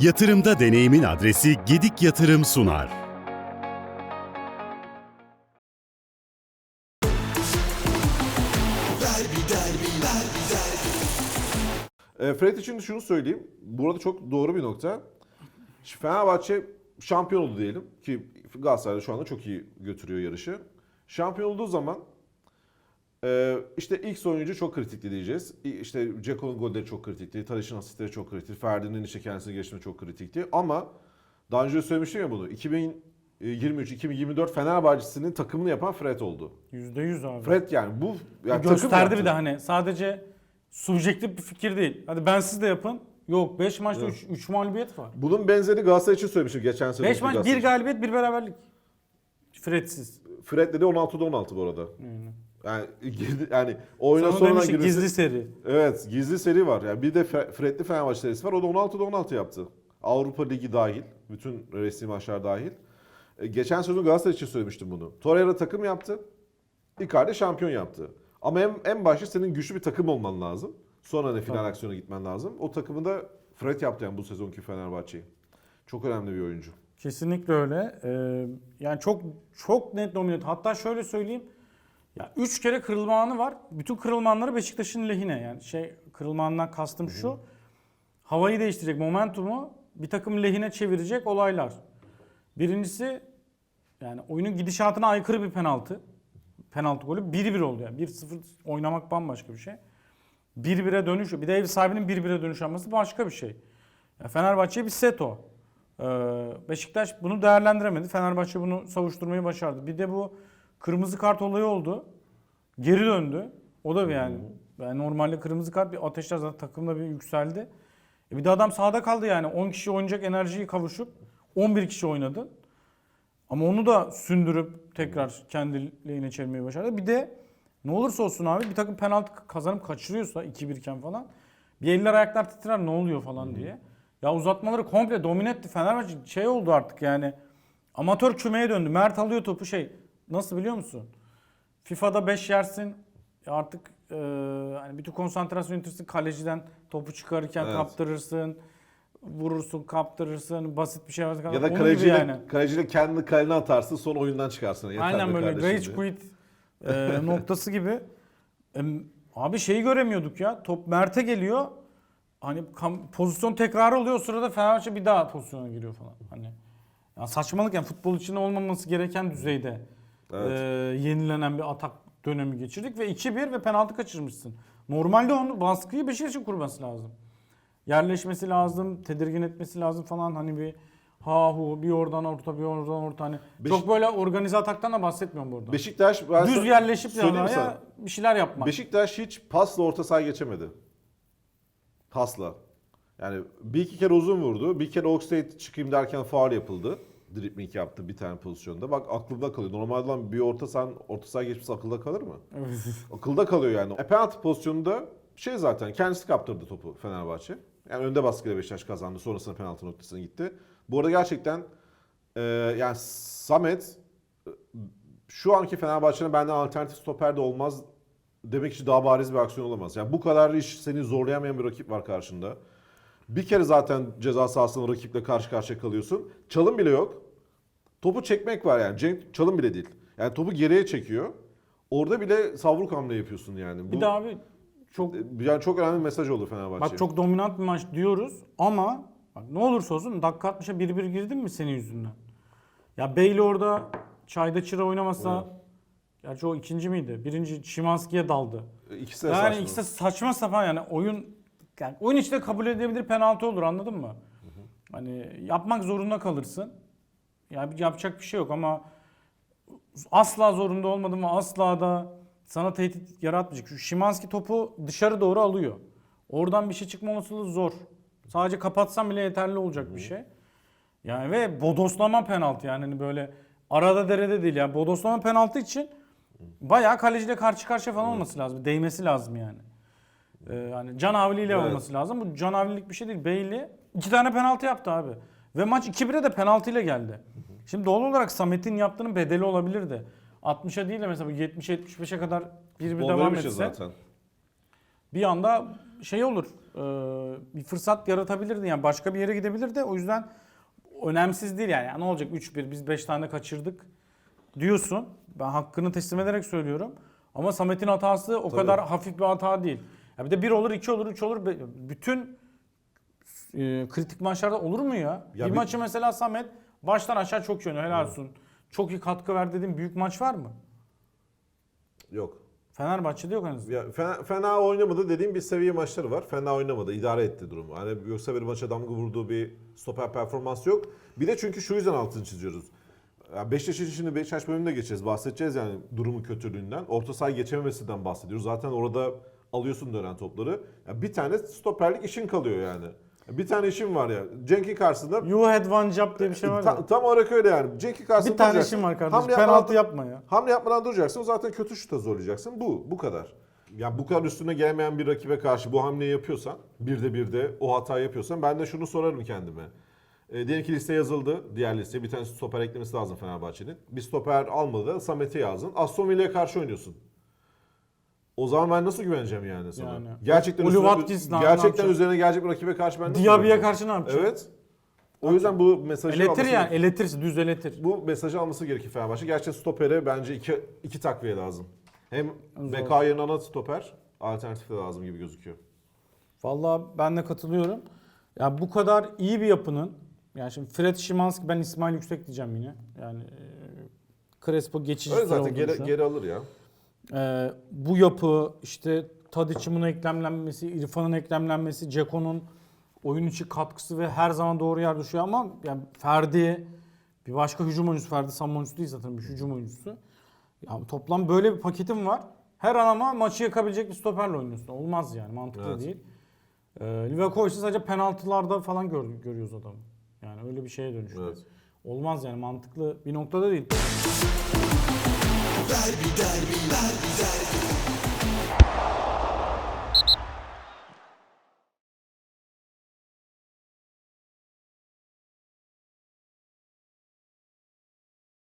Yatırımda deneyimin adresi Gedik Yatırım sunar. E, Fred için de şunu söyleyeyim. Burada çok doğru bir nokta. Şimdi Fenerbahçe şampiyon oldu diyelim ki Galatasaray şu anda çok iyi götürüyor yarışı. Şampiyon olduğu zaman e, işte ilk oyuncu çok kritikti diyeceğiz. İşte Ceko'nun golleri çok kritikti. Tadiş'in asistleri çok kritikti. Ferdi'nin işte kendisini geçme çok kritikti. Ama daha önce de söylemiştim ya bunu. 2023-2024 Fenerbahçe'sinin takımını yapan Fred oldu. %100 abi. Fred yani bu yani Gösterdi bir de hani sadece subjektif bir fikir değil. Hadi ben siz de yapın. Yok 5 maçta Evet. 3 mağlubiyet var. Bunun benzeri Galatasaray için söylemiştim geçen sene. 5 maç 1 galibiyet 1 beraberlik. Fredsiz. Fred dedi 16'da 16 bu arada. Yani. Yani yani oyuna Sonra demiştik girmesi. gizli seri. Evet, gizli seri var. Yani bir de Fred'li Fenerbahçe serisi var. O da 16'da 16 yaptı. Avrupa Ligi dahil, bütün resmi maçlar dahil. E, geçen sezon Galatasaray için söylemiştim bunu. Torreira takım yaptı. Icardi şampiyon yaptı. Ama en, en başta senin güçlü bir takım olman lazım. Sonra hani final Tabii. aksiyona gitmen lazım. O takımı da Fred yaptı yani bu sezonki Fenerbahçe'yi. Çok önemli bir oyuncu. Kesinlikle öyle. Ee, yani çok çok net dominant. Hatta şöyle söyleyeyim. Ya 3 kere kırılma anı var. Bütün kırılma anları Beşiktaş'ın lehine. Yani şey kırılma anından kastım şu. Havayı değiştirecek, momentumu bir takım lehine çevirecek olaylar. Birincisi yani oyunun gidişatına aykırı bir penaltı. Penaltı golü 1-1 oldu yani. 1-0 oynamak bambaşka bir şey. 1-1'e dönüş, bir de ev sahibinin 1-1'e dönüş alması başka bir şey. Ya Fenerbahçe bir set o. Ee, Beşiktaş bunu değerlendiremedi. Fenerbahçe bunu savuşturmayı başardı. Bir de bu kırmızı kart olayı oldu. Geri döndü. O da bir yani. yani normalde kırmızı kart bir ateşler zaten takımda bir yükseldi. E bir de adam sahada kaldı yani. 10 kişi oynayacak enerjiyi kavuşup 11 kişi oynadı. Ama onu da sündürüp tekrar kendi lehine çevirmeyi başardı. Bir de ne olursa olsun abi bir takım penaltı kazanıp kaçırıyorsa 2-1 iken falan bir eller ayaklar titrer ne oluyor falan diye. Ya uzatmaları komple domine etti. Fenerbahçe şey oldu artık yani amatör kümeye döndü. Mert alıyor topu şey nasıl biliyor musun? FIFA'da 5 yersin artık e, hani bütün konsantrasyon yitirsin kaleciden topu çıkarırken Evet. kaptırırsın vurursun kaptırırsın basit bir şey varsa Ya da kaleciyle, yani. kaleciyle kendi kalene atarsın sonra oyundan çıkarsın. Yeter Aynen böyle rage quit e, noktası gibi. E, abi şeyi göremiyorduk ya. Top Mert'e geliyor. Hani pozisyon tekrarı oluyor. O sırada Fenerbahçe bir daha pozisyona giriyor falan. Hani ya saçmalık yani futbol için olmaması gereken düzeyde Evet. e, yenilenen bir atak dönemi geçirdik ve 2-1 ve penaltı kaçırmışsın. Normalde onu baskıyı Beşiktaş'ın kurması lazım. Yerleşmesi lazım, tedirgin etmesi lazım falan hani bir ha hu bir oradan orta bir oradan orta hani Beş- çok böyle organize ataktan da bahsetmiyorum burada. Beşiktaş ben Düz yerleşip yanaya bir şeyler yapmak. Beşiktaş hiç pasla orta sahaya geçemedi. Pasla. Yani bir iki kere uzun vurdu. Bir kere Oxlade çıkayım derken faul yapıldı. Dribbling yaptı bir tane pozisyonda. Bak aklımda kalıyor. Normalde lan bir orta sahan orta sahaya geçmesi akılda kalır mı? Akılda kalıyor yani. E, penaltı pozisyonunda şey zaten kendisi kaptırdı topu Fenerbahçe. Yani önde baskıyla Beşiktaş kazandı. Sonrasında penaltı noktasına gitti. Bu arada gerçekten e, yani Samet e, şu anki Fenerbahçe'nin benden alternatif stoper de olmaz demek için daha bariz bir aksiyon olamaz. Yani bu kadar iş seni zorlayamayan bir rakip var karşında. Bir kere zaten ceza sahasında rakiple karşı karşıya kalıyorsun. Çalım bile yok. Topu çekmek var yani. Cenk çalım bile değil. Yani topu geriye çekiyor. Orada bile savruk hamle yapıyorsun yani. Bu, Bir de abi çok yani çok önemli bir mesaj oldu Fenerbahçe. bak çok dominant bir maç diyoruz ama bak ne olursa olsun dakika 60'a 1-1 girdin mi senin yüzünden? Ya Bailey orada çayda çıra oynamasa Gerçi o ikinci miydi? Birinci Şimanski'ye daldı. İkisi de Yani saçma. ikisi de saçma sapan yani oyun yani oyun içinde kabul edilebilir penaltı olur anladın mı? Hani yapmak zorunda kalırsın. Yani yapacak bir şey yok ama asla zorunda olmadım ve asla da sana tehdit yaratmayacak. Şu Şimanski topu dışarı doğru alıyor. Oradan bir şey çıkma olasılığı zor. Sadece kapatsam bile yeterli olacak bir şey. Yani ve bodoslama penaltı yani hani böyle arada derede değil yani bodoslama penaltı için bayağı kaleciyle karşı karşıya falan olması lazım. Değmesi lazım yani. Ee, yani can havliyle Evet. olması lazım. Bu can havlilik bir şey değil. Bailey iki tane penaltı yaptı abi. Ve maç 2-1'e de penaltıyla geldi. Şimdi doğal olarak Samet'in yaptığının bedeli olabilirdi. 60'a değil de mesela 70-75'e kadar bir bir devam şey etse zaten. bir anda şey olur. Ee, bir fırsat yaratabilirdi yani başka bir yere gidebilirdi. O yüzden önemsiz değil yani. yani ne olacak 3-1 biz 5 tane kaçırdık diyorsun. Ben hakkını teslim ederek söylüyorum. Ama Samet'in hatası o Tabii. kadar hafif bir hata değil. Ya bir de 1 olur, 2 olur, 3 olur. Bütün e, kritik maçlarda olur mu ya? Ya bir bir- maçı mesela Samet baştan aşağı çok oynuyor. Helal olsun. Çok iyi katkı verdi dediğim büyük maç var mı? Yok. Fenerbahçe'de yok en azından. Ya fena, fena oynamadı dediğim bir seviye maçları var. Fena oynamadı. idare etti durumu. Hani yoksa bir maça damga vurduğu bir stoper performansı yok. Bir de çünkü şu yüzden altını çiziyoruz. Ya Beşiktaş için şimdi Beşiktaş bölümünde geçeceğiz. Bahsedeceğiz yani durumun kötülüğünden. Orta sahayı geçememesinden bahsediyoruz. Zaten orada alıyorsun dönen topları. Ya bir tane stoperlik işin kalıyor yani. Bir tane işin var ya. Cenk'in karşısında You had one job diye bir şey var ya. Ta- tam olarak öyle yani. Cenk'in karşısında Bir tane duracaksın. işin var kardeşim. Hamle Penaltı yapmadan- yapma ya. Hamle yapmadan duracaksın. O zaten kötü şuta zorlayacaksın. Bu. Bu kadar. Ya bu kadar üstüne gelemeyen bir rakibe karşı bu hamleyi yapıyorsan, bir de bir de o hatayı yapıyorsan ben de şunu sorarım kendime. E, diyelim ki liste yazıldı. Diğer listeye bir tane stoper eklemesi lazım Fenerbahçe'nin. Bir stoper almadı Samet'i yazdın. Aston Villa'ya karşı oynuyorsun. O zaman ben nasıl güveneceğim yani sana? Yani. Gerçekten Oli üstüne, Watkins ne- ne gerçekten yapacak? üzerine gelecek bir rakibe karşı ben nasıl Diaby'ye güveneceğim? karşı ne yapacak? Evet. O yüzden bu mesajı Eletir alması- yani. Eletir. Düz eletir. bu mesajı alması gerekir Fenerbahçe. Gerçi stopere bence iki, iki takviye lazım. Hem. BK yerine ana stoper alternatifi de lazım gibi gözüküyor. Vallahi ben de katılıyorum. Ya bu kadar iyi bir yapının yani şimdi Fred Szymanski ben İsmail Yüksek diyeceğim yine. Yani e, Crespo geçici Öyle zaten geri, geri alır ya. Ee, bu yapı işte Tadic'in buna eklemlenmesi, İrfan'ın eklemlenmesi, Ceko'nun oyun içi katkısı ve her zaman doğru yer düşüyor ama yani Ferdi bir başka hücum oyuncusu Ferdi savunma oyuncusu değil zaten bir hücum oyuncusu. Ya toplam böyle bir paketim var. Her an ama maçı yakabilecek bir stoperle oynuyorsun. Olmaz yani mantıklı Evet. değil. Ee, Livakovic'i sadece penaltılarda falan gör, görüyoruz adamı. Yani öyle bir şeye dönüştü. Evet. Olmaz yani mantıklı bir noktada değil. Derbi derbi derbi